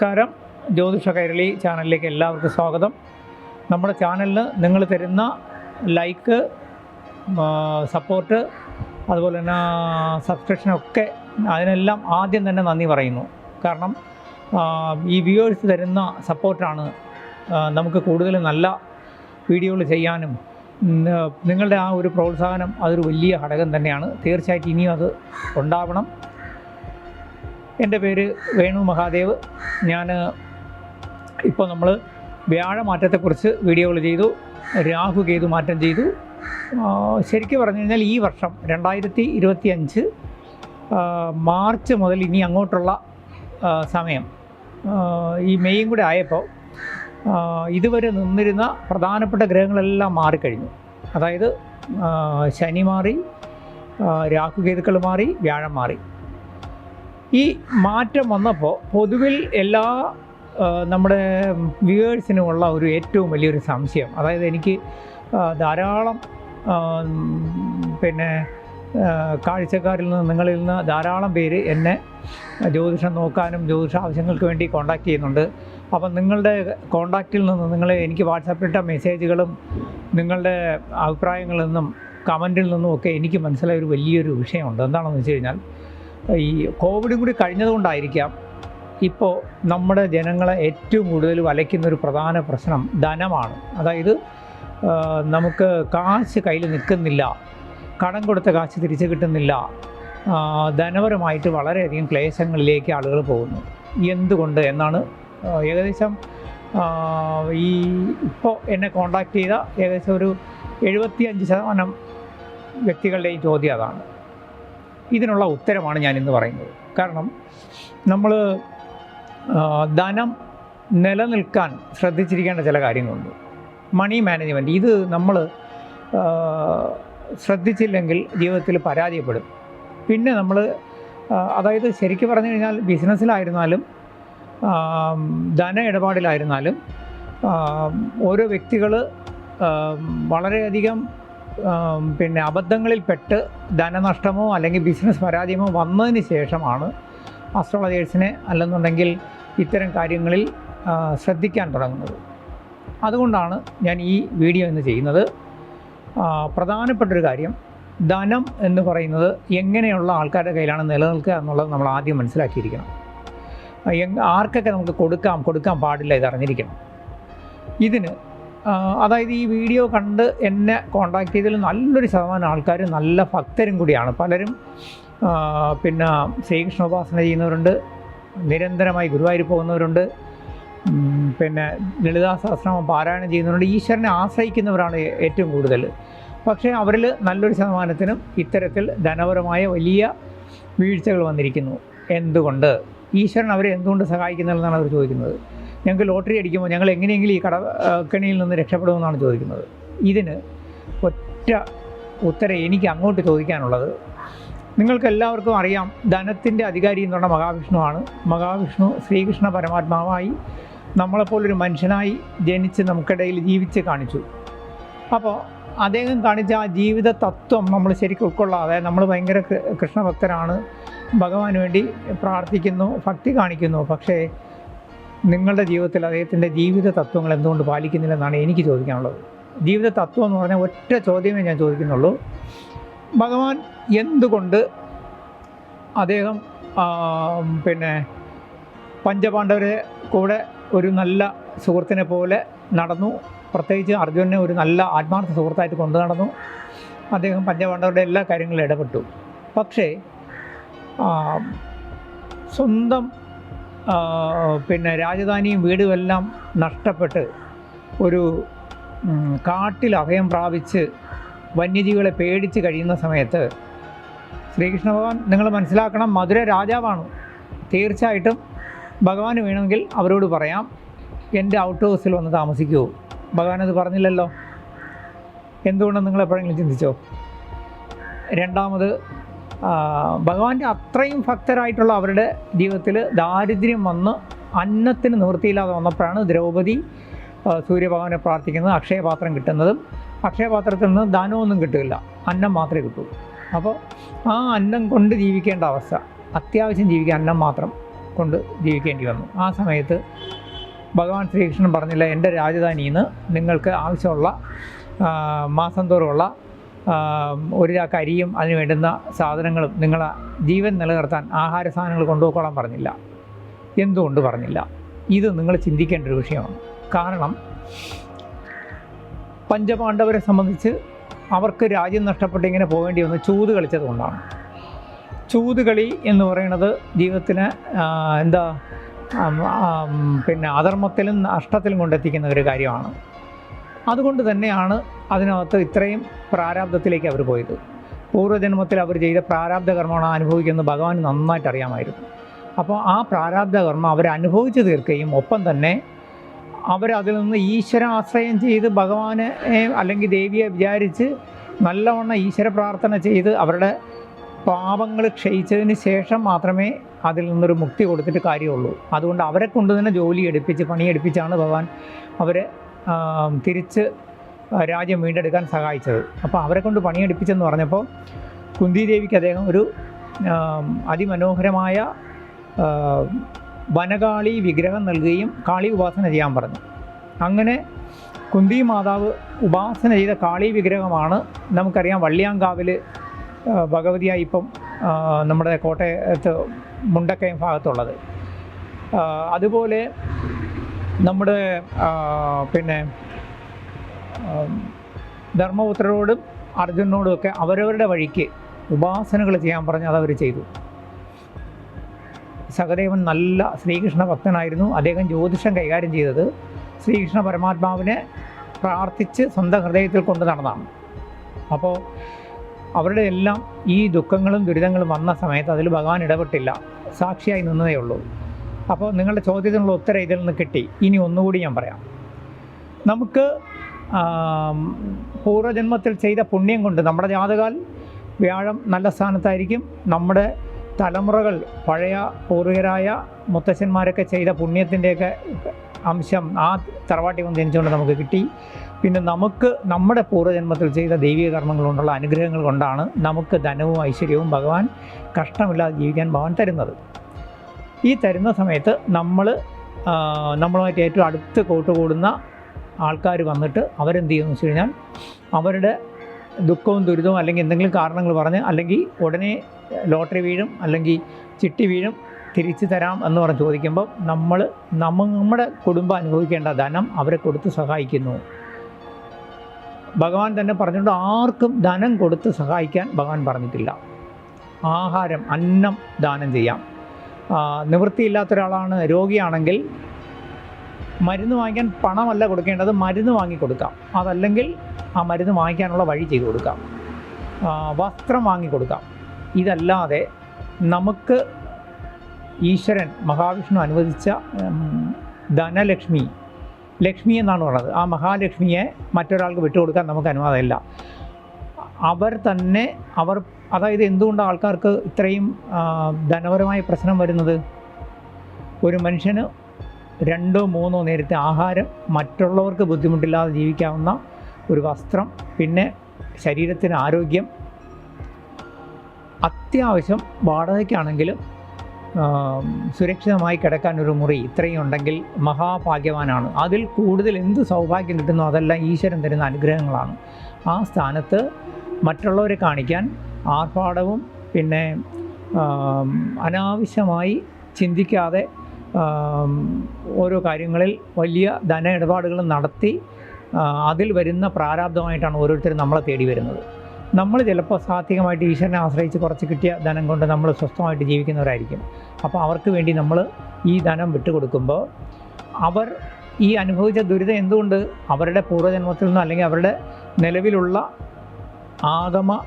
നമസ്കാരം. ജ്യോതിഷ കൈരളി ചാനലിലേക്ക് എല്ലാവർക്കും സ്വാഗതം. നമ്മുടെ ചാനലിന് നിങ്ങൾ തരുന്ന ലൈക്ക് സപ്പോർട്ട് അതുപോലെ തന്നെ സബ്സ്ക്രിപ്ഷനൊക്കെ അതിനെല്ലാം ആദ്യം തന്നെ നന്ദി പറയുന്നു. കാരണം ഈ വ്യൂവേഴ്സ് തരുന്ന സപ്പോർട്ടാണ് നമുക്ക് കൂടുതൽ നല്ല വീഡിയോകൾ ചെയ്യാനും നിങ്ങളുടെ ആ ഒരു പ്രോത്സാഹനം അതൊരു വലിയ ഘടകം തന്നെയാണ്. തീർച്ചയായിട്ടും ഇനിയും അത് ഉണ്ടാവണം. എന്റെ പേര് വേണു മഹാദേവ്. ഞാൻ ഇപ്പോൾ നമ്മൾ വ്യാഴമാറ്റത്തെക്കുറിച്ച് വീഡിയോകൾ ചെയ്തു രാഹു കേതു മാറ്റം ചെയ്തു. ശരിക്കും പറഞ്ഞു കഴിഞ്ഞാൽ ഈ വർഷം രണ്ടായിരത്തി ഇരുപത്തി അഞ്ച് മാർച്ച് മുതൽ ഇനി അങ്ങോട്ടുള്ള സമയം. ഈ മെയ്യും കൂടെ ആയപ്പോൾ ഇതുവരെ നിന്നിരുന്ന പ്രധാനപ്പെട്ട ഗ്രഹങ്ങളെല്ലാം മാറിക്കഴിഞ്ഞു. അതായത് ശനി മാറി രാഹു രാഹുകേതുക്കൾ മാറി വ്യാഴം മാറി. ഈ മാറ്റം വന്നപ്പോൾ പൊതുവിൽ എല്ലാ നമ്മുടെ വ്യൂവേഴ്സിനുമുള്ള ഒരു ഏറ്റവും വലിയൊരു സംശയം. അതായത് എനിക്ക് ധാരാളം പിന്നെ കാഴ്ചക്കാരിൽ നിന്ന് നിങ്ങളിൽ നിന്ന് ധാരാളം പേര് എന്നെ ജ്യോതിഷം നോക്കാനും ജ്യോതിഷ ആവശ്യങ്ങൾക്ക് വേണ്ടി കോൺടാക്ട് ചെയ്യുന്നുണ്ട്. അപ്പം നിങ്ങളുടെ കോണ്ടാക്റ്റിൽ നിന്ന് നിങ്ങൾ എനിക്ക് വാട്സാപ്പിലിട്ട മെസ്സേജുകളും നിങ്ങളുടെ അഭിപ്രായങ്ങളിൽ നിന്നും കമന്റിൽ നിന്നും ഒക്കെ എനിക്ക് മനസ്സിലായ ഒരു വലിയൊരു വിഷയമുണ്ട്. എന്താണെന്ന് വെച്ച് കഴിഞ്ഞാൽ ഈ കോവിഡും കൂടി കഴിഞ്ഞതുകൊണ്ടായിരിക്കാം ഇപ്പോൾ നമ്മുടെ ജനങ്ങളെ ഏറ്റവും കൂടുതൽ വലയ്ക്കുന്ന ഒരു പ്രധാന പ്രശ്നം ധനമാണ്. അതായത് നമുക്ക് കാശ് കയ്യിൽ നിൽക്കുന്നില്ല. കടം കൊടുത്ത കാശ് തിരിച്ചു കിട്ടുന്നില്ല. ധനപരമായിട്ട് വളരെയധികം ക്ലേശങ്ങളിലേക്ക് ആളുകൾ പോകുന്നു. എന്തുകൊണ്ട് എന്നാണ് ഏകദേശം ഈ ഇപ്പോൾ എന്നെ കോണ്ടാക്ട് ചെയ്ത ഏകദേശം ഒരു എഴുപത്തി അഞ്ച് ശതമാനം വ്യക്തികളുടെയും ചോദ്യം അതാണ്. ഇതിനുള്ള ഉത്തരമാണ് ഞാൻ ഇന്ന് പറയുന്നത്. കാരണം നമ്മൾ ധനം നിലനിൽക്കാൻ ശ്രദ്ധിച്ചിരിക്കേണ്ട ചില കാര്യങ്ങളുണ്ട്. മണി മാനേജ്മെന്റ് ഇത് നമ്മൾ ശ്രദ്ധിച്ചില്ലെങ്കിൽ ജീവിതത്തിൽ പരാജയപ്പെടും. പിന്നെ നമ്മൾ അതായത് ശരിക്കും പറഞ്ഞു കഴിഞ്ഞാൽ ബിസിനസ്സിലായിരുന്നാലും ധന ഇടപാടിലായിരുന്നാലും ഓരോ വ്യക്തികൾ വളരെയധികം പിന്നെ അബദ്ധങ്ങളിൽപ്പെട്ട് ധനനഷ്ടമോ അല്ലെങ്കിൽ ബിസിനസ് പരാജയമോ വന്നതിന് ശേഷമാണ് അസ്ട്രോളജേഴ്സിനെ അല്ലെന്നുണ്ടെങ്കിൽ ഇത്തരം കാര്യങ്ങളിൽ ശ്രദ്ധിക്കാൻ തുടങ്ങുന്നത്. അതുകൊണ്ടാണ് ഞാൻ ഈ വീഡിയോ ഇന്ന് ചെയ്യുന്നത്. പ്രധാനപ്പെട്ടൊരു കാര്യം ധനം എന്ന് പറയുന്നത് എങ്ങനെയുള്ള ആൾക്കാരുടെ കയ്യിലാണ് നിലനിൽക്കുക എന്നുള്ളത് നമ്മൾ ആദ്യം മനസ്സിലാക്കിയിരിക്കണം. ആർക്കൊക്കെ നമുക്ക് കൊടുക്കാം കൊടുക്കാൻ പാടില്ല ഇത് അറിഞ്ഞിരിക്കണം ഇതിന് അതായത് ഈ വീഡിയോ കണ്ട് എന്നെ കോണ്ടാക്ട് ചെയ്തതിൽ നല്ലൊരു ശതമാനം ആൾക്കാർ നല്ല ഭക്തരും കൂടിയാണ്. പലരും പിന്നെ ശ്രീകൃഷ്ണ ഉപാസന ചെയ്യുന്നവരുണ്ട് നിരന്തരമായി ഗുരുവായൂർ പോകുന്നവരുണ്ട് പിന്നെ ലളിതാ പാരായണം ചെയ്യുന്നവരുണ്ട് ഈശ്വരനെ ആശ്രയിക്കുന്നവരാണ് ഏറ്റവും കൂടുതൽ. പക്ഷേ അവരിൽ നല്ലൊരു ശതമാനത്തിനും ഇത്തരത്തിൽ ധനപരമായ വലിയ വീഴ്ചകൾ വന്നിരിക്കുന്നു. എന്തുകൊണ്ട്? ഈശ്വരൻ അവരെ എന്തുകൊണ്ട് സഹായിക്കുന്നില്ലെന്നാണ് അവർ ചോദിക്കുന്നത്. ഞങ്ങൾക്ക് ലോട്ടറി അടിക്കുമ്പോൾ ഞങ്ങൾ എങ്ങനെയെങ്കിലും ഈ കട ആ, കെണിയിൽ നിന്ന് രക്ഷപ്പെടുമെന്നാണ് ചോദിക്കുന്നത്. ഇതിന് ഒറ്റ ഉത്തരം എനിക്ക് അങ്ങോട്ട് ചോദിക്കാനുള്ളത്. നിങ്ങൾക്ക് എല്ലാവർക്കും അറിയാം ധനത്തിന്റെ അധികാരി എന്ന് പറഞ്ഞ മഹാവിഷ്ണുവാണ്. മഹാവിഷ്ണു ശ്രീകൃഷ്ണ പരമാത്മാവായി നമ്മളെപ്പോലൊരു മനുഷ്യനായി ജനിച്ച് നമുക്കിടയിൽ ജീവിച്ച് കാണിച്ചു. അപ്പോൾ അദ്ദേഹം കാണിച്ച ആ ജീവിത തത്വം നമ്മൾ ശരിക്കും ഉൾക്കൊള്ളാതെ നമ്മൾ ഭയങ്കര കൃഷ്ണഭക്തരാണ്. ഭഗവാന് വേണ്ടി പ്രാർത്ഥിക്കുന്നു ഭക്തി കാണിക്കുന്നു. പക്ഷേ നിങ്ങളുടെ ജീവിതത്തിൽ അദ്ദേഹത്തിന്റെ ജീവിത തത്വങ്ങൾ എന്തുകൊണ്ട് പാലിക്കുന്നില്ലെന്നാണ് എനിക്ക് ചോദിക്കാനുള്ളത്. ജീവിത തത്വം എന്ന് പറഞ്ഞാൽ ഒറ്റ ചോദ്യമേ ഞാൻ ചോദിക്കുന്നുള്ളൂ. ഭഗവാൻ എന്തുകൊണ്ട് അദ്ദേഹം പിന്നെ പഞ്ചപാണ്ഡവരെ കൂടെ ഒരു നല്ല സുഹൃത്തിനെ പോലെ നടന്നു. പ്രത്യേകിച്ച് അർജുനനെ ഒരു നല്ല ആത്മാർത്ഥ സുഹൃത്തായിട്ട് കൊണ്ടു നടന്നു. അദ്ദേഹം പഞ്ചപാണ്ഡവരുടെ എല്ലാ കാര്യങ്ങളിലും ഇടപെട്ടു. പക്ഷേ സ്വന്തം പിന്നെ രാജധാനിയും വീടുമെല്ലാം നഷ്ടപ്പെട്ട് ഒരു കാട്ടിൽ അഭയം പ്രാപിച്ച് വന്യജീവികളെ പേടിച്ച് കഴിയുന്ന സമയത്ത് ശ്രീകൃഷ്ണ ഭഗവാൻ നിങ്ങൾ മനസ്സിലാക്കണം മധുര രാജാവാണ്. തീർച്ചയായിട്ടും ഭഗവാന് വേണമെങ്കിൽ അവരോട് പറയാം. എന്റെ ഔട്ട് ഹൗസിൽ വന്ന് താമസിക്കൂ. ഭഗവാൻ അത് പറഞ്ഞില്ലല്ലോ. എന്തുകൊണ്ടെന്ന് നിങ്ങൾ എപ്പോഴെങ്കിലും ചിന്തിച്ചോ? രണ്ടാമത് ഭഗവാന്റെ അത്രയും ഭക്തരായിട്ടുള്ള അവരുടെ ജീവിതത്തിൽ ദാരിദ്ര്യം വന്ന് അന്നത്തിന് നിവൃത്തിയില്ലാതെ വന്നപ്പോഴാണ് ദ്രൗപദി സൂര്യഭഗവാനെ പ്രാർത്ഥിക്കുന്നത് അക്ഷയപാത്രം കിട്ടുന്നതും അക്ഷയപാത്രത്തിൽ നിന്ന് ധനമൊന്നും കിട്ടില്ല. അന്നം മാത്രമേ കിട്ടൂ. അപ്പോൾ ആ അന്നം കൊണ്ട് ജീവിക്കേണ്ട അവസ്ഥ അത്യാവശ്യം ജീവിക്കാൻ അന്നം മാത്രം കൊണ്ട് ജീവിക്കേണ്ടി വന്നു. ആ സമയത്ത് ഭഗവാൻ ശ്രീകൃഷ്ണൻ പറഞ്ഞില്ല എന്റെ രാജധാനിയിൽ നിന്ന് നിങ്ങൾക്ക് ആവശ്യമുള്ള മാസം തോറുമുള്ള ഒരു ചാക്ക് അരിയും അതിന് വേണ്ടുന്ന സാധനങ്ങളും നിങ്ങളെ ജീവൻ നിലനിർത്താൻ ആഹാര സാധനങ്ങൾ കൊണ്ടുപോയിക്കോളാൻ പറഞ്ഞില്ല. എന്തുകൊണ്ട് പറഞ്ഞില്ല? ഇത് നിങ്ങൾ ചിന്തിക്കേണ്ട ഒരു വിഷയമാണ്. കാരണം പഞ്ചപാണ്ഡവരെ സംബന്ധിച്ച് അവർക്ക് രാജ്യം നഷ്ടപ്പെട്ട് ഇങ്ങനെ പോകേണ്ടി വന്ന് ചൂത് കളിച്ചത് കൊണ്ടാണ്. ചൂത് കളി എന്ന് പറയുന്നത് ജീവിതത്തിന് എന്താ പിന്നെ അധർമ്മത്തിലും നഷ്ടത്തിലും കൊണ്ടെത്തിക്കുന്ന ഒരു കാര്യമാണ്. അതുകൊണ്ട് തന്നെയാണ് അതിനകത്ത് ഇത്രയും പ്രാരാബ്ധത്തിലേക്ക് അവർ പോയത്. പൂർവജന്മത്തിൽ അവർ ചെയ്ത പ്രാരാബ്ധ കർമ്മമാണ് അനുഭവിക്കുന്നത് ഭഗവാൻ നന്നായിട്ട് അറിയാമായിരുന്നു. അപ്പോൾ ആ പ്രാരാബ്ധ കർമ്മം അനുഭവിച്ച് തീർക്കുകയും ഒപ്പം തന്നെ അവരതിൽ നിന്ന് ഈശ്വര ആശ്രയം ചെയ്ത് ഭഗവാനെ അല്ലെങ്കിൽ ദേവിയെ വിചാരിച്ച് നല്ലവണ്ണം ഈശ്വര പ്രാർത്ഥന ചെയ്ത് അവരുടെ പാപങ്ങൾ ക്ഷയിച്ചതിന് ശേഷം മാത്രമേ അതിൽ നിന്നൊരു മുക്തി കൊടുത്തിട്ട് കാര്യമുള്ളൂ. അതുകൊണ്ട് അവരെ കൊണ്ട് തന്നെ ജോലി എടുപ്പിച്ച് പണിയെടുപ്പിച്ചാണ് ഭഗവാൻ അവരെ തിരിച്ച് രാജ്യം വീണ്ടെടുക്കാൻ സഹായിച്ചത്. അപ്പോൾ അവരെ കൊണ്ട് പണിയെടുപ്പിച്ചെന്ന് പറഞ്ഞപ്പോൾ കുന്തി ദേവിക്ക് അദ്ദേഹം ഒരു അതിമനോഹരമായ വനകാളി വിഗ്രഹം നൽകുകയും കാളി ഉപാസന ചെയ്യാൻ പറഞ്ഞു. അങ്ങനെ കുന്തി മാതാവ് ഉപാസന ചെയ്ത കാളി വിഗ്രഹമാണ് നമുക്കറിയാം വള്ളിയാങ്കാവിൽ ഭഗവതിയായി ഇപ്പം നമ്മുടെ കോട്ടയത്ത് മുണ്ടക്കയം ഭാഗത്തുള്ളത്. അതുപോലെ നമ്മുടെ പിന്നെ ധർമ്മപുത്രരോടും അർജുനോടും ഒക്കെ അവരവരുടെ വഴിക്ക് ഉപാസനകൾ ചെയ്യാൻ പറഞ്ഞ് അതവർ ചെയ്തു. സഹദേവൻ നല്ല ശ്രീകൃഷ്ണ ഭക്തനായിരുന്നു. അദ്ദേഹം ജ്യോതിഷം കൈകാര്യം ചെയ്തത് ശ്രീകൃഷ്ണ പരമാത്മാവിനെ പ്രാർത്ഥിച്ച് സ്വന്തം ഹൃദയത്തിൽ കൊണ്ട് നടന്നതാണ്. അപ്പോൾ അവരുടെ എല്ലാം ഈ ദുഃഖങ്ങളും ദുരിതങ്ങളും വന്ന സമയത്ത് അതിൽ ഭഗവാൻ ഇടപെട്ടില്ല. സാക്ഷിയായി നിന്നതേ ഉള്ളൂ. അപ്പോൾ നിങ്ങളുടെ ചോദ്യത്തിനുള്ള ഉത്തരം ഇതിൽ നിന്ന് കിട്ടി. ഇനി ഒന്നുകൂടി ഞാൻ പറയാം. നമുക്ക് പൂർവജന്മത്തിൽ ചെയ്ത പുണ്യം കൊണ്ട് നമ്മുടെ ജാതകാൽ വ്യാഴം നല്ല സ്ഥാനത്തായിരിക്കും. നമ്മുടെ തലമുറകൾ പഴയ പൂർവികരായ മുത്തശ്ശന്മാരൊക്കെ ചെയ്ത പുണ്യത്തിന്റെയൊക്കെ അംശം ആ തറവാട്ടി വന്ന് ജനിച്ചുകൊണ്ട് നമുക്ക് കിട്ടി. പിന്നെ നമുക്ക് നമ്മുടെ പൂർവജന്മത്തിൽ ചെയ്ത ദൈവിക കർമ്മങ്ങൾ കൊണ്ടുള്ള അനുഗ്രഹങ്ങൾ കൊണ്ടാണ് നമുക്ക് ധനവും ഐശ്വര്യവും ഭഗവാൻ കഷ്ടമില്ലാതെ ജീവിക്കാൻ ഭഗവാൻ തരുന്നത്. ഈ തരുന്ന സമയത്ത് നമ്മൾ നമ്മളുമായിട്ട് ഏറ്റവും അടുത്ത് കൂട്ടുകൂടുന്ന ആൾക്കാർ വന്നിട്ട് അവരെന്ത് ചെയ്യുമെന്ന് വെച്ച് കഴിഞ്ഞാൽ അവരുടെ ദുഃഖവും ദുരിതവും അല്ലെങ്കിൽ എന്തെങ്കിലും കാരണങ്ങൾ പറഞ്ഞ് അല്ലെങ്കിൽ ഉടനെ ലോട്ടറി വീഴും അല്ലെങ്കിൽ ചിട്ടി വീഴും തിരിച്ചു തരാം എന്ന് പറഞ്ഞ് ചോദിക്കുമ്പോൾ നമ്മൾ നമ്മ നമ്മുടെ കുടുംബം അനുഭവിക്കേണ്ട ധനം അവരെ കൊടുത്ത് സഹായിക്കുന്നു. ഭഗവാൻ തന്നെ പറഞ്ഞിട്ടുണ്ട് ആർക്കും ധനം കൊടുത്ത് സഹായിക്കാൻ ഭഗവാൻ പറഞ്ഞിട്ടില്ല. ആഹാരം അന്നം ദാനം ചെയ്യാം. നിവൃത്തിയില്ലാത്ത ഒരാളാണ് രോഗിയാണെങ്കിൽ മരുന്ന് വാങ്ങിക്കാൻ പണമല്ല കൊടുക്കേണ്ടത് മരുന്ന് വാങ്ങിക്കൊടുക്കാം അതല്ലെങ്കിൽ ആ മരുന്ന് വാങ്ങിക്കാനുള്ള വഴി ചെയ്തു കൊടുക്കാം. വസ്ത്രം വാങ്ങിക്കൊടുക്കാം ഇതല്ലാതെ നമുക്ക് ഈശ്വരൻ മഹാവിഷ്ണു അനുവദിച്ച ധനലക്ഷ്മി ലക്ഷ്മി എന്നാണ് പറയുന്നത് ആ മഹാലക്ഷ്മിയെ മറ്റൊരാൾക്ക് വിട്ടുകൊടുക്കാൻ നമുക്ക് അനുവാദമില്ല. അവർ തന്നെ അവർ അതായത് എന്തുകൊണ്ട് ആൾക്കാർക്ക് ഇത്രയും ധനപരമായ പ്രശ്നം വരുന്നത്? ഒരു മനുഷ്യന് രണ്ടോ മൂന്നോ നേരത്തെ ആഹാരം മറ്റുള്ളവർക്ക് ബുദ്ധിമുട്ടില്ലാതെ ജീവിക്കാവുന്ന ഒരു വസ്ത്രം പിന്നെ ശരീരത്തിന് ആരോഗ്യം അത്യാവശ്യം വാടകയ്ക്കാണെങ്കിലും സുരക്ഷിതമായി കിടക്കാൻ ഒരു മുറി ഇത്രയും ഉണ്ടെങ്കിൽ മഹാഭാഗ്യവാനാണ്. അതിൽ കൂടുതൽ എന്ത് സൗഭാഗ്യം കിട്ടുന്നോ അതെല്ലാം ഈശ്വരൻ തരുന്ന അനുഗ്രഹങ്ങളാണ്. ആ സ്ഥാനത്ത് മറ്റുള്ളവരെ കാണിക്കാൻ ആർഭാടവും പിന്നെ അനാവശ്യമായി ചിന്തിക്കാതെ ഓരോ കാര്യങ്ങളിൽ വലിയ ധന ഇടപാടുകൾ നടത്തി അതിൽ വരുന്ന പ്രാരാബ്ധമായിട്ടാണ് ഓരോരുത്തരും നമ്മളെ തേടി വരുന്നത്. നമ്മൾ ചിലപ്പോൾ സാത്വികമായിട്ട് ഈശ്വരനെ ആശ്രയിച്ച് കുറച്ച് കിട്ടിയ ധനം കൊണ്ട് നമ്മൾ സ്വസ്ഥമായിട്ട് ജീവിക്കുന്നവരായിരിക്കും. അപ്പോൾ അവർക്ക് വേണ്ടി നമ്മൾ ഈ ധനം വിട്ടുകൊടുക്കുമ്പോൾ അവർ ഈ അനുഭവിച്ച ദുരിതം എന്തുകൊണ്ട്? അവരുടെ പൂർവജന്മത്തിൽ നിന്നോ അല്ലെങ്കിൽ അവരുടെ നിലവിലുള്ള ആഗമ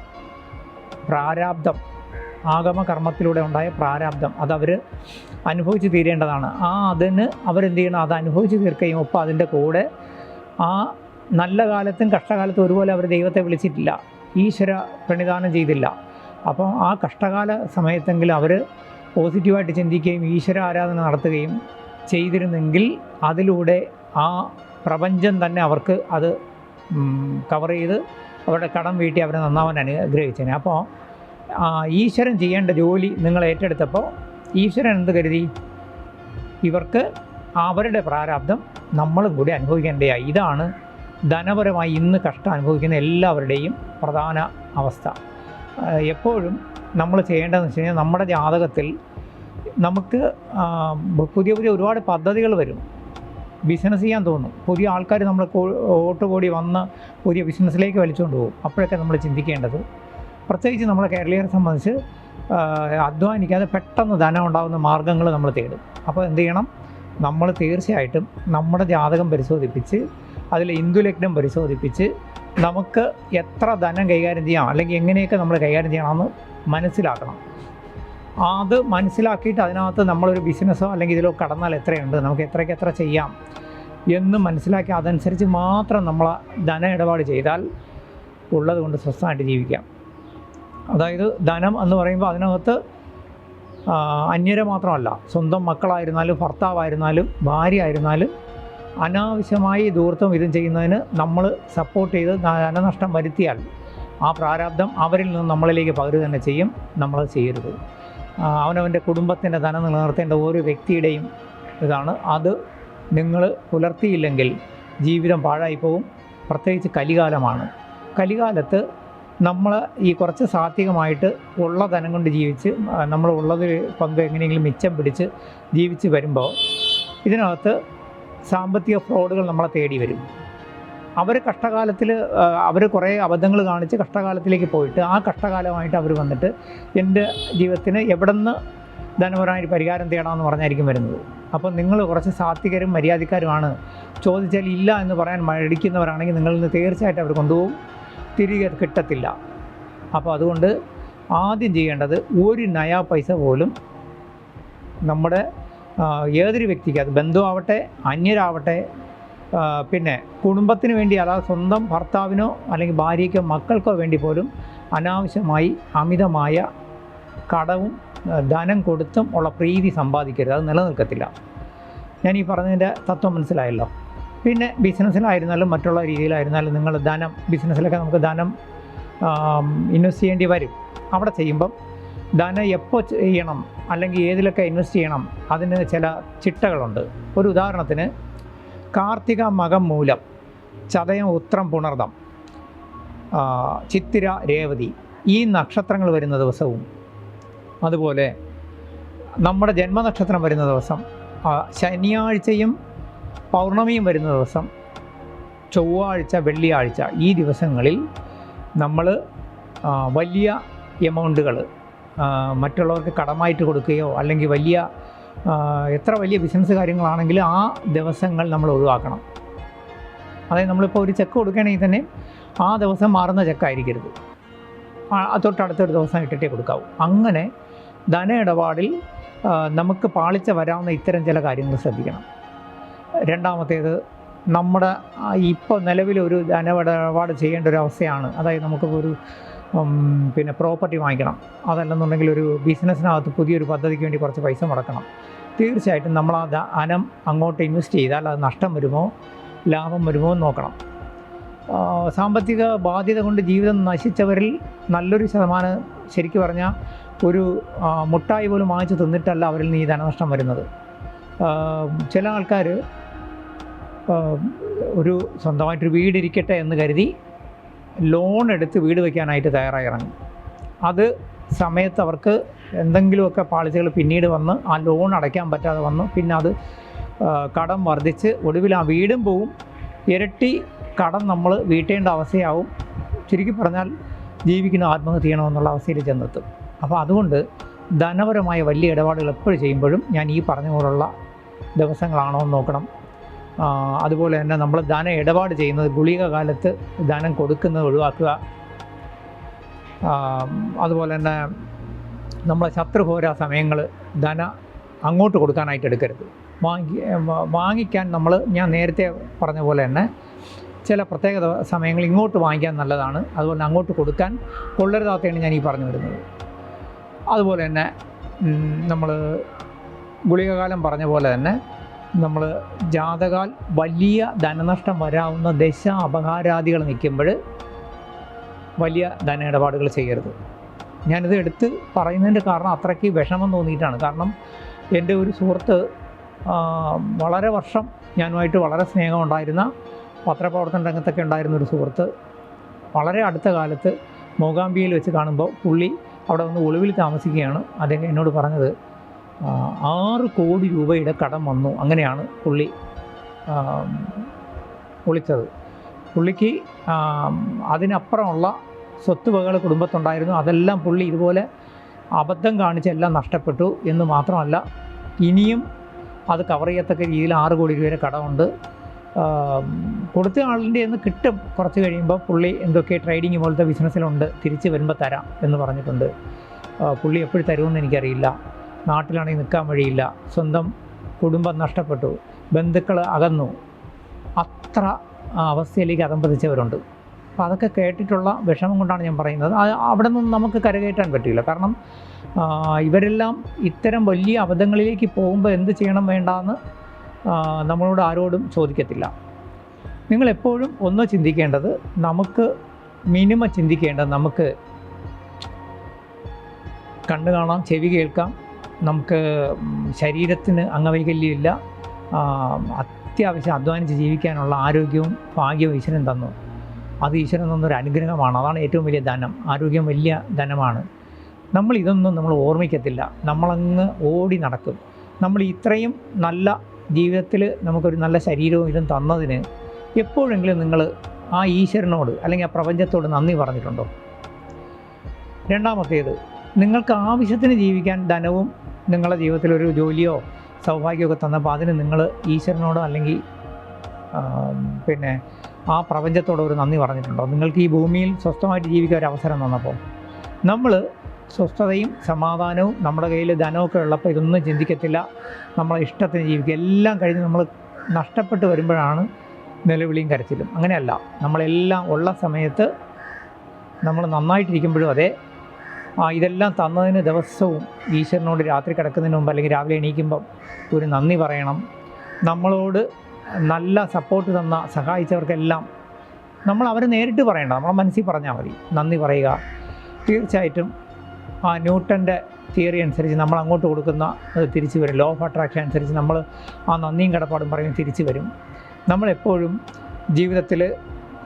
പ്രാരാബ്ദം. ആഗമകർമ്മത്തിലൂടെ ഉണ്ടായ പ്രാരാബ്ദം. അതവർ അനുഭവിച്ച് തീരേണ്ടതാണ്. ആ അതിന് അവരെന്ത് ചെയ്യണം? അത് അനുഭവിച്ച് തീർക്കുകയും ഒപ്പം അതിന്റെ കൂടെ ആ നല്ല കാലത്തും കഷ്ടകാലത്തും ഒരുപോലെ അവർ ദൈവത്തെ വിളിച്ചിട്ടില്ല. ഈശ്വര പ്രണിധാനം ചെയ്തില്ല. അപ്പോൾ ആ കഷ്ടകാല സമയത്തെങ്കിലും അവർ പോസിറ്റീവായിട്ട് ചിന്തിക്കുകയും ഈശ്വര ആരാധന നടത്തുകയും ചെയ്തിരുന്നെങ്കിൽ അതിലൂടെ ആ പ്രപഞ്ചം തന്നെ അവർക്ക് അത് കവർ ചെയ്ത് അവരുടെ കടം വീട്ടി അവരെ നന്നാവാൻ അനുഗ്രഹിച്ചേനെ അപ്പോൾ ഈശ്വരൻ ചെയ്യേണ്ട ജോലി നിങ്ങൾ ഏറ്റെടുത്തപ്പോൾ ഈശ്വരൻ എന്ത് കരുതി? ഇവർക്ക് അവരുടെ പ്രാരാബ്ദം നമ്മളും കൂടി അനുഭവിക്കേണ്ടതായി ഇതാണ് ധനപരമായി ഇന്ന് കഷ്ടം അനുഭവിക്കുന്ന എല്ലാവരുടെയും പ്രധാന അവസ്ഥ. എപ്പോഴും നമ്മൾ ചെയ്യേണ്ടതെന്ന് വെച്ച് കഴിഞ്ഞാൽ നമ്മുടെ ജാതകത്തിൽ നമുക്ക് പുതിയ പുതിയ ഒരുപാട് പദ്ധതികൾ വരും. ബിസിനസ് ചെയ്യാൻ തോന്നും. പുതിയ ആൾക്കാർ നമ്മൾ ഓട്ടുകൂടി വന്ന് പുതിയ ബിസിനസ്സിലേക്ക് വലിച്ചുകൊണ്ട് പോകും. അപ്പോഴൊക്കെ നമ്മൾ ചിന്തിക്കേണ്ടത് പ്രത്യേകിച്ച് നമ്മളെ കേരളീയരെ സംബന്ധിച്ച് അധ്വാനിക്കാതെ പെട്ടെന്ന് ധനം ഉണ്ടാകുന്ന മാർഗങ്ങൾ നമ്മൾ തേടും. അപ്പോൾ എന്ത് ചെയ്യണം? നമ്മൾ തീർച്ചയായിട്ടും നമ്മുടെ ജാതകം പരിശോധിപ്പിച്ച് അതിൽ ഇന്ദുലഗ്നം പരിശോധിപ്പിച്ച് നമുക്ക് എത്ര ധനം കൈകാര്യം ചെയ്യാം അല്ലെങ്കിൽ എങ്ങനെയൊക്കെ നമ്മൾ കൈകാര്യം ചെയ്യണമെന്ന് മനസ്സിലാക്കണം. അത് മനസ്സിലാക്കിയിട്ട് അതിനകത്ത് നമ്മളൊരു ബിസിനസ്സോ അല്ലെങ്കിൽ ഇതിലോ കടന്നാൽ എത്രയുണ്ട്? നമുക്ക് എത്രയ്ക്ക് എത്ര ചെയ്യാം? എന്ന് മനസ്സിലാക്കി അതനുസരിച്ച് മാത്രം നമ്മൾ ധന ഇടപാട് ചെയ്താൽ ഉള്ളത് കൊണ്ട് സ്വസ്ഥമായിട്ട് ജീവിക്കാം. അതായത് ധനം എന്ന് പറയുമ്പോൾ അതിനകത്ത് അന്യരെ മാത്രമല്ല സ്വന്തം മക്കളായിരുന്നാലും ഭർത്താവായിരുന്നാലും ഭാര്യ ആയിരുന്നാലും അനാവശ്യമായി ദൂർത്തം ഇതും ചെയ്യുന്നതിന് നമ്മൾ സപ്പോർട്ട് ചെയ്ത് ധനനഷ്ടം വരുത്തിയാൽ ആ പ്രാരാബ്ദം അവരിൽ നിന്ന് നമ്മളിലേക്ക് പകരുക തന്നെ ചെയ്യും. നമ്മളത് ചെയ്യരുത്. അവനവന്റെ കുടുംബത്തിന്റെ ധനം നിലനിർത്തേണ്ട ഓരോ വ്യക്തിയുടെയും ഇതാണ്. അത് നിങ്ങൾ പുലർത്തിയില്ലെങ്കിൽ ജീവിതം പാഴായി പോവും പ്രത്യേകിച്ച് കലികാലമാണ്. കലികാലത്ത് നമ്മൾ ഈ കുറച്ച് സാത്വികമായിട്ട് ഉള്ള ധനം കൊണ്ട് ജീവിച്ച് നമ്മൾ ഉള്ളത് പങ്ക് എങ്ങനെയെങ്കിലും മിച്ചം പിടിച്ച് ജീവിച്ച് വരുമ്പോൾ ഇതിനകത്ത് സാമ്പത്തിക ഫ്രോഡുകൾ നമ്മളെ തേടി വരും. അവർ കഷ്ടകാലത്തിൽ അവർ കുറേ അബദ്ധങ്ങൾ കാണിച്ച് കഷ്ടകാലത്തിലേക്ക് പോയിട്ട് ആ കഷ്ടകാലമായിട്ട് അവർ വന്നിട്ട് എന്റെ ജീവിതത്തിന് എവിടെ നിന്ന് പരിഹാരം തേടാമെന്ന് പറഞ്ഞായിരിക്കും വരുന്നത്. അപ്പോൾ നിങ്ങൾ കുറച്ച് സാത്വികരും മര്യാദക്കാരുമാണ്. ചോദിച്ചാൽ ഇല്ല എന്ന് പറയാൻ മടിക്കുന്നവരാണെങ്കിൽ നിങ്ങളിൽ നിന്ന് തീർച്ചയായിട്ടും അവർ കൊണ്ടുപോകും. തിരികെ കിട്ടത്തില്ല. അപ്പോൾ അതുകൊണ്ട് ആദ്യം ചെയ്യേണ്ടത് ഒരു നയാ പൈസ പോലും നമ്മുടെ ഏതൊരു വ്യക്തിക്ക് അത് ബന്ധുവാവട്ടെ അന്യരാവട്ടെ പിന്നെ കുടുംബത്തിന് വേണ്ടി അല്ലാതെ സ്വന്തം ഭർത്താവിനോ അല്ലെങ്കിൽ ഭാര്യയ്ക്കോ മക്കൾക്കോ വേണ്ടി പോലും അനാവശ്യമായി അമിതമായ കടവും ധനം കൊടുത്തും ഉള്ള പ്രീതി സമ്പാദിക്കരുത്. അത് നിലനിൽക്കത്തില്ല. ഞാൻ ഈ പറഞ്ഞതിന്റെ തത്വം മനസ്സിലായല്ലോ. പിന്നെ ബിസിനസ്സിലായിരുന്നാലും മറ്റുള്ള രീതിയിലായിരുന്നാലും നിങ്ങൾ ധനം ബിസിനസ്സിലൊക്കെ നമുക്ക് ധനം ഇൻവെസ്റ്റ് ചെയ്യേണ്ടി വരും. അവിടെ ചെയ്യുമ്പം ധനം എപ്പോൾ ചെയ്യണം അല്ലെങ്കിൽ ഏതിലൊക്കെ ഇൻവെസ്റ്റ് ചെയ്യണം അതിന് ചില ചിട്ടകളുണ്ട്. ഒരു ഉദാഹരണത്തിന് കാർത്തിക മകം മൂലം ചതയം ഉത്രം പുണർദം. ചിത്തിര രേവതി ഈ നക്ഷത്രങ്ങൾ വരുന്ന ദിവസവും അതുപോലെ നമ്മുടെ ജന്മനക്ഷത്രം വരുന്ന ദിവസം ശനിയാഴ്ചയും പൗർണമിയും വരുന്ന ദിവസം ചൊവ്വാഴ്ച വെള്ളിയാഴ്ച ഈ ദിവസങ്ങളിൽ നമ്മൾ വലിയ എമൗണ്ടുകൾ മറ്റുള്ളവർക്ക് കടമായിട്ട് കൊടുക്കുകയോ അല്ലെങ്കിൽ വലിയ എത്ര വലിയ ബിസിനസ് കാര്യങ്ങളാണെങ്കിലും ആ ദിവസങ്ങൾ നമ്മൾ ഒഴിവാക്കണം. അതായത് നമ്മളിപ്പോൾ ഒരു ചെക്ക് കൊടുക്കുകയാണെങ്കിൽ തന്നെ ആ ദിവസം മാറുന്ന ചെക്കായിരിക്കരുത് തൊട്ടടുത്തൊരു ദിവസം ഇട്ടിട്ടേ കൊടുക്കാവൂ. അങ്ങനെ ധന ഇടപാടിൽ നമുക്ക് പാളിച്ച വരാവുന്ന ഇത്തരം ചില കാര്യങ്ങൾ ശ്രദ്ധിക്കണം. രണ്ടാമത്തേത് നമ്മുടെ ഇപ്പോൾ നിലവിലൊരു ഇടപാട് ചെയ്യേണ്ട ഒരു അവസ്ഥയാണ്. അതായത് നമുക്കിപ്പോൾ ഒരു പിന്നെ പ്രോപ്പർട്ടി വാങ്ങിക്കണം. അതല്ലെന്നുണ്ടെങ്കിൽ ഒരു ബിസിനസ്സിനകത്ത് പുതിയൊരു പദ്ധതിക്ക് വേണ്ടി കുറച്ച് പൈസ മുടക്കണം. തീർച്ചയായിട്ടും നമ്മൾ ആ ധനം അങ്ങോട്ട് ഇൻവെസ്റ്റ് ചെയ്താൽ അത് നഷ്ടം വരുമോ? ലാഭം വരുമോ എന്ന് നോക്കണം. സാമ്പത്തിക ബാധ്യത കൊണ്ട് ജീവിതം നശിച്ചവരിൽ നല്ലൊരു ശതമാനം ശരിക്കു പറഞ്ഞാൽ ഒരു മുട്ടായി പോലും വാങ്ങിച്ചു തിന്നിട്ടല്ല അവരിൽ നിന്ന് ഈ ധനനഷ്ടം വരുന്നത്. ചില ആൾക്കാർ ഒരു സ്വന്തമായിട്ടൊരു വീടിരിക്കട്ടെ എന്ന് കരുതി ലോൺ എടുത്ത് വീട് വയ്ക്കാനായിട്ട് തയ്യാറായി ഇറങ്ങും അത് സമയത്ത് അവർക്ക് എന്തെങ്കിലുമൊക്കെ പാളിച്ചകൾ പിന്നീട് വന്ന് ആ ലോൺ അടയ്ക്കാൻ പറ്റാതെ വന്നു പിന്നെ അത് കടം വർദ്ധിച്ച് ഒടുവിൽ ആ വീടും പോവും. ഇരട്ടി കടം നമ്മൾ വീട്ടേണ്ട അവസ്ഥയാവും. ചുരുക്കി പറഞ്ഞാൽ ജീവിക്കുന്ന ആത്മഹത്യ ചെയ്യണമെന്നുള്ള അവസ്ഥയിൽ ചെന്നെത്തും. അപ്പോൾ അതുകൊണ്ട് ധനപരമായ വലിയ ഇടപാടുകൾ എപ്പോഴും ചെയ്യുമ്പോഴും ഞാൻ ഈ പറഞ്ഞ പോലുള്ള ദിവസങ്ങളാണോ എന്ന് നോക്കണം. അതുപോലെ തന്നെ നമ്മൾ ധന ഇടപാട് ചെയ്യുന്നത് ഗുളിക കാലത്ത് ധനം കൊടുക്കുന്നത് ഒഴിവാക്കുക. അതുപോലെ തന്നെ നമ്മളെ പോരാ സമയങ്ങൾ ധന അങ്ങോട്ട് കൊടുക്കാനായിട്ട് എടുക്കരുത്. വാങ്ങി വാങ്ങിക്കാൻ നമ്മൾ ഞാൻ നേരത്തെ പറഞ്ഞ പോലെ തന്നെ ചില പ്രത്യേക സമയങ്ങൾ ഇങ്ങോട്ട് വാങ്ങിക്കാൻ നല്ലതാണ്. അതുപോലെ അങ്ങോട്ട് കൊടുക്കാൻ കൊള്ളരുതാത്തതാണ് ഞാൻ ഈ പറഞ്ഞു വരുന്നത്. അതുപോലെ തന്നെ നമ്മൾ ഗുളികകാലം പറഞ്ഞ പോലെ തന്നെ നമ്മൾ ജാതകാൽ വലിയ ധനനഷ്ടം വരാവുന്ന ദശ അപകാരാദികൾ നിൽക്കുമ്പോൾ വലിയ ധന ഇടപാടുകൾ ചെയ്യരുത്. ഞാനിത് എടുത്ത് പറയുന്നതിന്റെ കാരണം അത്രയ്ക്ക് വിഷമം തോന്നിയിട്ടാണ്. കാരണം എന്റെ ഒരു സുഹൃത്ത് വളരെ വർഷം ഞാനുമായിട്ട് വളരെ സ്നേഹം ഉണ്ടായിരുന്ന പത്രപ്രവർത്തന രംഗത്തൊക്കെ ഉണ്ടായിരുന്ന ഒരു സുഹൃത്ത് വളരെ അടുത്ത കാലത്ത് മൂകാംബിയയിൽ വെച്ച് കാണുമ്പോൾ പുള്ളി അവിടെ വന്ന് ഒളിവിൽ താമസിക്കുകയാണ്. അദ്ദേഹം എന്നോട് പറഞ്ഞത് ആറ് കോടി രൂപയുടെ കടം വന്നു. അങ്ങനെയാണ് പുള്ളി വിളിച്ചത്. പുള്ളിക്ക് അതിനപ്പുറമുള്ള സ്വത്തുവകകൾ കുടുംബത്തുണ്ടായിരുന്നു. അതെല്ലാം പുള്ളി ഇതുപോലെ അബദ്ധം കാണിച്ച് എല്ലാം നഷ്ടപ്പെട്ടു എന്ന് മാത്രമല്ല ഇനിയും അത് കവർ ചെയ്യത്തക്ക രീതിയിൽ ആറ് കോടി രൂപയുടെ കടമുണ്ട്. കൊടുത്ത ആളിന്റെ നിന്ന് കിട്ടും. കുറച്ച് കഴിയുമ്പോൾ പുള്ളി എന്തൊക്കെ ട്രേഡിങ് പോലത്തെ ബിസിനസ്സിലുണ്ട് തിരിച്ച് വരുമ്പോൾ തരാം എന്ന് പറഞ്ഞിട്ടുണ്ട്. പുള്ളി എപ്പോഴും തരുമെന്ന് എനിക്കറിയില്ല. നാട്ടിലാണെങ്കിൽ നിൽക്കാൻ വഴിയില്ല. സ്വന്തം കുടുംബം നഷ്ടപ്പെട്ടു. ബന്ധുക്കൾ അകന്നു. അത്ര അവസ്ഥയിലേക്ക് അതമ്പതിച്ചവരുണ്ട് അപ്പോൾ അതൊക്കെ കേട്ടിട്ടുള്ള വിഷമം കൊണ്ടാണ് ഞാൻ പറയുന്നത്. അവിടെ നിന്ന് നമുക്ക് കരകയറ്റാൻ പറ്റില്ല. കാരണം ഇവരെല്ലാം ഇത്തരം വലിയ അബദ്ധങ്ങളിലേക്ക് പോകുമ്പോൾ എന്ത് ചെയ്യണം വേണ്ടാന്ന് നമ്മളോട് ആരോടും ചോദിക്കത്തില്ല. നിങ്ങളെപ്പോഴും ഒന്ന് ചിന്തിക്കേണ്ടത് നമുക്ക് മിനിമം ചിന്തിക്കേണ്ടത് നമുക്ക് കണ്ണ് കാണാം ചെവി കേൾക്കാം നമുക്ക് ശരീരത്തിന് അംഗവൈകല്യമില്ല. അത്യാവശ്യം അധ്വാനിച്ച് ജീവിക്കാനുള്ള ആരോഗ്യവും ഭാഗ്യവും ഈശ്വരൻ തന്നു. അത് ഈശ്വരൻ തന്നൊരു അനുഗ്രഹമാണ്. അതാണ് ഏറ്റവും വലിയ ധനം. ആരോഗ്യം വലിയ ധനമാണ്. നമ്മൾ ഇതൊന്നും നമ്മൾ ഓർമ്മിക്കത്തില്ല. നമ്മളങ്ങ് ഓടി നടക്കും. നമ്മൾ ഇത്രയും നല്ല ജീവിതത്തിൽ നമുക്കൊരു നല്ല ശരീരവും ഇതും തന്നതിന് എപ്പോഴെങ്കിലും നിങ്ങൾ ആ ഈശ്വരനോട് അല്ലെങ്കിൽ ആ പ്രപഞ്ചത്തോട് നന്ദി പറഞ്ഞിട്ടുണ്ടോ? രണ്ടാമത്തേത് നിങ്ങൾക്ക് ആവശ്യത്തിന് ജീവിക്കാൻ ധനവും നിങ്ങളുടെ ജീവിതത്തിൽ ഒരു ജോലിയോ സൗഭാഗ്യമൊക്കെ തന്നപ്പോൾ അതിന് നിങ്ങൾ ഈശ്വരനോടോ അല്ലെങ്കിൽ പിന്നെ ആ പ്രപഞ്ചത്തോട് ഒരു നന്ദി പറഞ്ഞിട്ടുണ്ടോ? നിങ്ങൾക്ക് ഈ ഭൂമിയിൽ സ്വസ്ഥമായിട്ട് ജീവിക്കാൻ ഒരു അവസരം തന്നപ്പോൾ. നമ്മൾ സ്വസ്ഥതയും സമാധാനവും നമ്മുടെ കയ്യിൽ ധനമൊക്കെ ഉള്ളപ്പോൾ ഇതൊന്നും ചിന്തിക്കത്തില്ല. നമ്മളെ ഇഷ്ടത്തിന് ജീവിക്കുക. എല്ലാം കഴിഞ്ഞ് നമ്മൾ നഷ്ടപ്പെട്ട് വരുമ്പോഴാണ് നിലവിളിയും കരച്ചിലും. അങ്ങനെയല്ല. നമ്മളെല്ലാം ഉള്ള സമയത്ത് നമ്മൾ നന്നായിട്ടിരിക്കുമ്പോഴും അതെ ഇതെല്ലാം തന്നതിന് ദിവസവും ഈശ്വരനോട് രാത്രി കിടക്കുന്നതിന് മുമ്പ് അല്ലെങ്കിൽ രാവിലെ എണീക്കുമ്പം ഒരു നന്ദി പറയണം. നമ്മളോട് നല്ല സപ്പോർട്ട് തന്ന സഹായിച്ചവർക്കെല്ലാം നമ്മൾ അവരെ നേരിട്ട് പറയണ്ട. നമ്മളെ മനസ്സിൽ പറഞ്ഞാൽ മതി. നന്ദി പറയുക. തീർച്ചയായിട്ടും ആ ന്യൂട്ടന്റെ തിയറി അനുസരിച്ച് നമ്മൾ അങ്ങോട്ട് കൊടുക്കുന്ന അത് തിരിച്ചു വരും. ലോ ഓഫ് അട്രാക്ഷൻ അനുസരിച്ച് നമ്മൾ ആ നന്ദിയും കടപ്പാടും പറയും തിരിച്ചു വരും. നമ്മളെപ്പോഴും ജീവിതത്തിൽ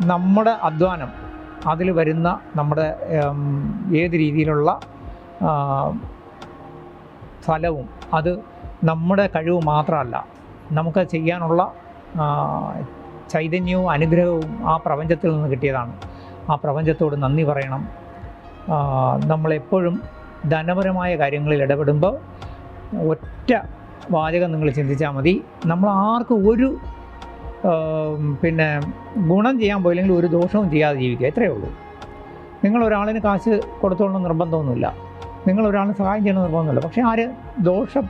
നമ്മുടെ അധ്വാനം അതിൽ വരുന്ന നമ്മുടെ ഏത് രീതിയിലുള്ള ഫലവും അത് നമ്മുടെ കഴിവ് മാത്രമല്ല. നമുക്ക് ചെയ്യാനുള്ള ചൈതന്യവും അനുഗ്രഹവും ആ പ്രപഞ്ചത്തിൽ നിന്ന് കിട്ടിയതാണ്. ആ പ്രപഞ്ചത്തോട് നന്ദി പറയണം. നമ്മളെപ്പോഴും ധനപരമായ കാര്യങ്ങളിൽ ഇടപെടുമ്പോൾ ഒറ്റ വാചകം നിങ്ങൾ ചിന്തിച്ചാൽ മതി. നമ്മൾ ആർക്കും ഒരു പിന്നെ ഗുണം ചെയ്യാൻ പോയില്ലെങ്കിൽ ഒരു ദോഷവും ചെയ്യാതെ ജീവിക്കുക എത്രയേ ഉള്ളൂ. നിങ്ങൾ ഒരാളിന് കാശ് കൊടുത്തോളണം നിർബന്ധമൊന്നുമില്ല. നിങ്ങൾ ഒരാളിന് സഹായം ചെയ്യണം നിർബന്ധമൊന്നുമില്ല. പക്ഷേ ആര് ദോഷം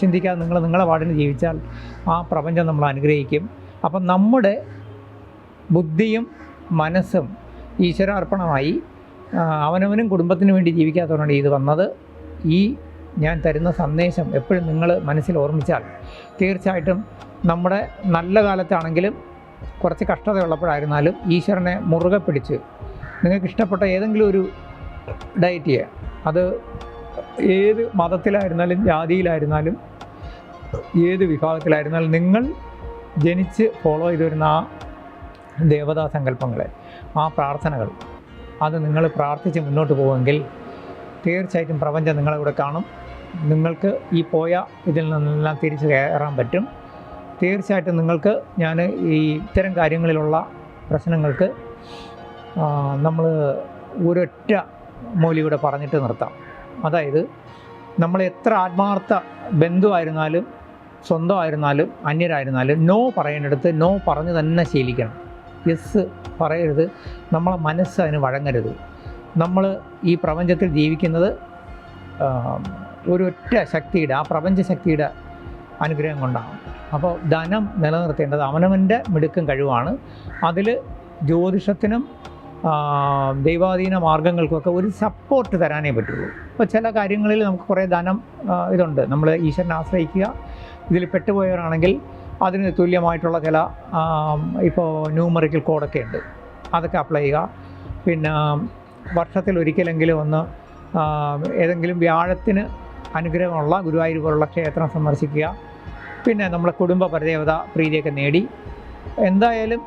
ചിന്തിക്കാതെ നിങ്ങൾ നിങ്ങളെ പാടിന് ജീവിച്ചാൽ ആ പ്രപഞ്ചം നമ്മൾ അനുഗ്രഹിക്കും. അപ്പം നമ്മുടെ ബുദ്ധിയും മനസ്സും ഈശ്വരാർപ്പണമായി അവനവനും കുടുംബത്തിനു വേണ്ടി ജീവിക്കാത്തവരാണ് ഇത് വന്നത്. ഈ ഞാൻ തരുന്ന സന്ദേശം എപ്പോഴും നിങ്ങൾ മനസ്സിൽ ഓർമ്മിച്ചാൽ തീർച്ചയായിട്ടും നമ്മുടെ നല്ല കാലത്താണെങ്കിലും കുറച്ച് കഷ്ടതയുള്ളപ്പോഴായിരുന്നാലും ഈശ്വരനെ മുറുകെ പിടിച്ച് നിങ്ങൾക്ക് ഇഷ്ടപ്പെട്ട ഏതെങ്കിലും ഒരു ഡയറ്റിയെ അത് ഏത് മതത്തിലായിരുന്നാലും ജാതിയിലായിരുന്നാലും ഏത് വിഭാഗത്തിലായിരുന്നാലും നിങ്ങൾ ജനിച്ച് ഫോളോ ചെയ്തു വരുന്ന ആ ദേവതാ സങ്കല്പങ്ങളെ ആ പ്രാർത്ഥനകൾ അത് നിങ്ങൾ പ്രാർത്ഥിച്ച് മുന്നോട്ട് പോകുമെങ്കിൽ തീർച്ചയായിട്ടും പ്രപഞ്ചം നിങ്ങളെ കൂടെ കാണും. നിങ്ങൾക്ക് ഈ പോയ ഇതിൽ നിന്നെല്ലാം തിരിച്ച് കയറാൻ പറ്റും. തീർച്ചയായിട്ടും നിങ്ങൾക്ക് ഞാൻ ഈ ഇത്തരം കാര്യങ്ങളിലുള്ള പ്രശ്നങ്ങൾക്ക് നമ്മൾ ഒരൊറ്റ മൂലിയൂടെ പറഞ്ഞിട്ട് നിർത്താം. അതായത് നമ്മൾ എത്ര ആത്മാർത്ഥ ബന്ധുവായിരുന്നാലും സ്വന്തമായിരുന്നാലും അന്യരായിരുന്നാലും നോ പറയേണ്ടടുത്ത് നോ പറഞ്ഞു തന്നെ ശീലിക്കണം. യെസ് പറയരുത്. നമ്മളെ മനസ്സ് അതിന് വഴങ്ങരുത്. നമ്മൾ ഈ പ്രപഞ്ചത്തിൽ ജീവിക്കുന്നത് ഒരൊറ്റ ശക്തിയുടെ ആ പ്രപഞ്ച ശക്തിയുടെ അനുഗ്രഹം കൊണ്ടാണ്. അപ്പോൾ ധനം നിലനിർത്തേണ്ടത് അവനവന്റെ മിടുക്കും കഴിവാണ്. അതിൽ ജ്യോതിഷത്തിനും ദൈവാധീന മാർഗങ്ങൾക്കൊക്കെ ഒരു സപ്പോർട്ട് തരാനേ പറ്റുള്ളൂ. അപ്പോൾ ചില കാര്യങ്ങളിൽ നമുക്ക് കുറേ ധനം ഇതുണ്ട്. നമ്മൾ ഈശ്വരനെ ആശ്രയിക്കുക ഇതിൽ പെട്ടുപോയവരാണെങ്കിൽ അതിന് തുല്യമായിട്ടുള്ള ചില ഇപ്പോൾ ന്യൂമറിക്കൽ കോഡൊക്കെ ഉണ്ട്. അതൊക്കെ അപ്ലൈ ചെയ്യുക. പിന്നെ വർഷത്തിൽ ഒരിക്കലെങ്കിലും ഒന്ന് ഏതെങ്കിലും വ്യാഴത്തിന് അനുഗ്രഹമുള്ള ഗുരുവായൂർ പോലുള്ള ക്ഷേത്രം സന്ദർശിക്കുക. പിന്നെ നമ്മളെ കുടുംബ പരദേവത പ്രീതിയൊക്കെ നേടി. എന്തായാലും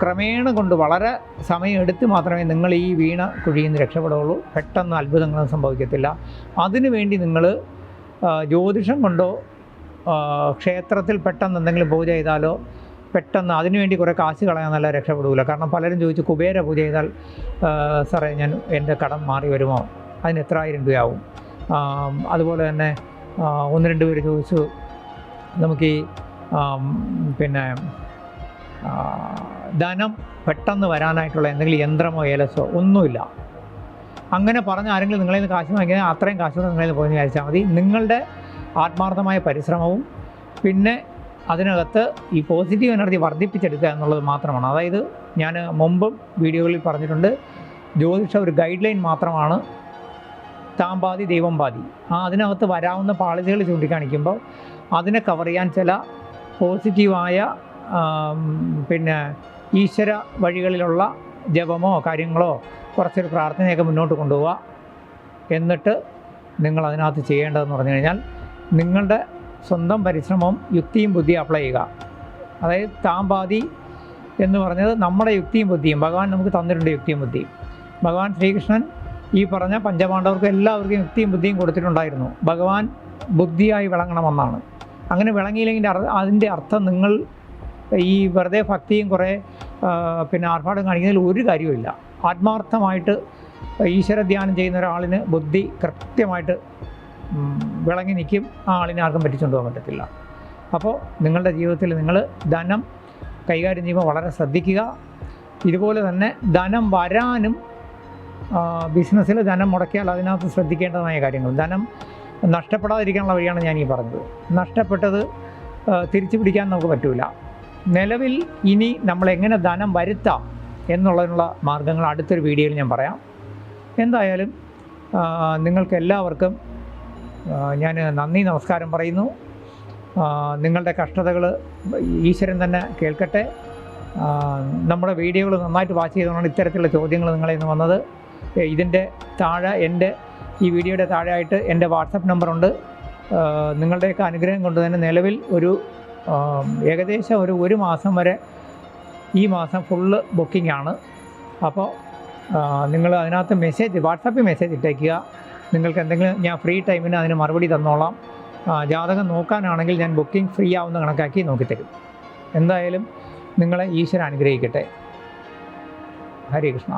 ക്രമേണ കൊണ്ട് വളരെ സമയം എടുത്ത് മാത്രമേ നിങ്ങൾ ഈ വീണ കുഴിയിൽ നിന്ന് രക്ഷപ്പെടുകയുള്ളൂ. പെട്ടെന്ന് അത്ഭുതങ്ങളൊന്നും സംഭവിക്കത്തില്ല. അതിനുവേണ്ടി നിങ്ങൾ ജ്യോതിഷം കൊണ്ടോ ക്ഷേത്രത്തിൽ പെട്ടെന്ന് എന്തെങ്കിലും പൂജ ചെയ്താലോ പെട്ടെന്ന് അതിനുവേണ്ടി കുറേ കാശ് കളയാൻ നല്ല രക്ഷപ്പെടില്ല കാരണം പലരും ചോദിച്ചു കുബേര പൂജ ചെയ്താൽ സാറേ ഞാൻ എന്റെ കടം മാറി വരുമോ? അതിന് എത്രായിരം രൂപയാവും? അതുപോലെ തന്നെ ഒന്ന് രണ്ട് പേര് ചോദിച്ചു നമുക്ക് ഈ പിന്നെ ധനം പെട്ടെന്ന് വരാനായിട്ടുള്ള എന്തെങ്കിലും യന്ത്രമോ ഏലസോ ഒന്നുമില്ല. അങ്ങനെ പറഞ്ഞ ആരെങ്കിലും നിങ്ങളിൽ നിന്ന് കാശ് വാങ്ങിയാൽ അത്രയും കാശ് നിങ്ങളിൽ നിന്ന് പോയി വിചാരിച്ചാൽ മതി. നിങ്ങളുടെ ആത്മാർത്ഥമായ പരിശ്രമവും പിന്നെ അതിനകത്ത് ഈ പോസിറ്റീവ് എനർജി വർദ്ധിപ്പിച്ചെടുക്കുക എന്നുള്ളത് മാത്രമാണ്. അതായത് ഞാൻ മുമ്പും വീഡിയോകളിൽ പറഞ്ഞിട്ടുണ്ട് ജ്യോതിഷ ഒരു ഗൈഡ് ലൈൻ മാത്രമാണ് താൻ പാതി ദൈവം പാതി ആ അതിനകത്ത് വരാവുന്ന പാളിച്ചകൾ ചൂണ്ടിക്കാണിക്കുമ്പോൾ അതിനെ കവർ ചെയ്യാൻ ചില പോസിറ്റീവായ പിന്നെ ഈശ്വര വഴികളിലുള്ള ജപമോ കാര്യങ്ങളോ കുറച്ചൊരു പ്രാർത്ഥനയൊക്കെ മുന്നോട്ട് കൊണ്ടുപോവുക എന്നിട്ട് നിങ്ങൾ അതിനകത്ത് ചെയ്യേണ്ടതെന്ന് പറഞ്ഞു കഴിഞ്ഞാൽ നിങ്ങളുടെ സ്വന്തം പരിശ്രമവും യുക്തിയും ബുദ്ധിയും അപ്ലൈ ചെയ്യുക. അതായത് താമ്പാതി എന്ന് പറഞ്ഞത് നമ്മുടെ യുക്തിയും ബുദ്ധിയും. ഭഗവാൻ നമുക്ക് തന്നിട്ടുണ്ട് യുക്തിയും ബുദ്ധിയും. ഭഗവാൻ ശ്രീകൃഷ്ണൻ ഈ പറഞ്ഞ പഞ്ചപാണ്ഡവർക്ക് എല്ലാവർക്കും യുക്തിയും ബുദ്ധിയും കൊടുത്തിട്ടുണ്ടായിരുന്നു. ഭഗവാൻ ബുദ്ധിയായി വിളങ്ങണമെന്നാണ് അങ്ങനെ വിളങ്ങിയില്ലെങ്കിൽ അതിന്റെ അർത്ഥം നിങ്ങൾ ഈ വെറുതെ ഭക്തിയും കുറേ പിന്നെ ആർഭാടം കാണിക്കുന്നതിൽ ഒരു കാര്യവുമില്ല. ആത്മാർത്ഥമായിട്ട് ഈശ്വര ധ്യാനം ചെയ്യുന്ന ഒരാളിന് ബുദ്ധി കൃത്യമായിട്ട് വിളങ്ങി നിൽക്കും. ആ ആളിനെ ആർക്കും പറ്റിച്ചുകൊണ്ട് പോകാൻ പറ്റത്തില്ല. അപ്പോൾ നിങ്ങളുടെ ജീവിതത്തിൽ നിങ്ങൾ ധനം കൈകാര്യം ചെയ്യുമ്പോൾ വളരെ ശ്രദ്ധിക്കുക. ഇതുപോലെ തന്നെ ധനം വരാനും ബിസിനസ്സിൽ ധനം മുടക്കിയാൽ അതിനകത്ത് ശ്രദ്ധിക്കേണ്ടതായ കാര്യങ്ങൾ. ധനം നഷ്ടപ്പെടാതിരിക്കാനുള്ള വഴിയാണ് ഞാൻ ഈ പറഞ്ഞത്. നഷ്ടപ്പെട്ടത് തിരിച്ചു പിടിക്കാൻ നമുക്ക് പറ്റില്ല നിലവിൽ ഇനി നമ്മൾ എങ്ങനെ ധനം വരുത്താം എന്നുള്ളതിനുള്ള മാർഗങ്ങൾ അടുത്തൊരു വീഡിയോയിൽ ഞാൻ പറയാം. എന്തായാലും നിങ്ങൾക്ക് എല്ലാവർക്കും ഞാൻ നന്ദി നമസ്കാരം പറയുന്നു. നിങ്ങളുടെ കഷ്ടതകൾ ഈശ്വരൻ തന്നെ കേൾക്കട്ടെ. നമ്മുടെ വീഡിയോകൾ നന്നായിട്ട് വാച്ച് ചെയ്തുകൊണ്ടാണ് ഇത്തരത്തിലുള്ള ചോദ്യങ്ങൾ നിങ്ങളിൽ നിന്ന് വന്നത്. ഇതിന്റെ താഴെ എന്റെ ഈ വീഡിയോയുടെ താഴെയായിട്ട് എന്റെ വാട്സപ്പ് നമ്പറുണ്ട്. നിങ്ങളുടെയൊക്കെ അനുഗ്രഹം കൊണ്ട് തന്നെ നിലവിൽ ഒരു ഏകദേശം ഒരു ഒരു മാസം വരെ ഈ മാസം ഫുള്ള് ബുക്കിംഗ് ആണ്. അപ്പോൾ നിങ്ങൾ അതിനകത്ത് മെസ്സേജ് വാട്സാപ്പിൽ മെസ്സേജ് ഇട്ടേക്കുക. നിങ്ങൾക്ക് എന്തെങ്കിലും ഞാൻ ഫ്രീ ടൈമിന് അതിന് മറുപടി തന്നോളാം. ജാതകം നോക്കാനാണെങ്കിൽ ഞാൻ ബുക്കിംഗ് ഫ്രീ ആവുന്ന കണക്കാക്കി നോക്കിത്തരും. എന്തായാലും നിങ്ങളെ ഈശ്വരൻ അനുഗ്രഹിക്കട്ടെ. ഹരേ കൃഷ്ണ.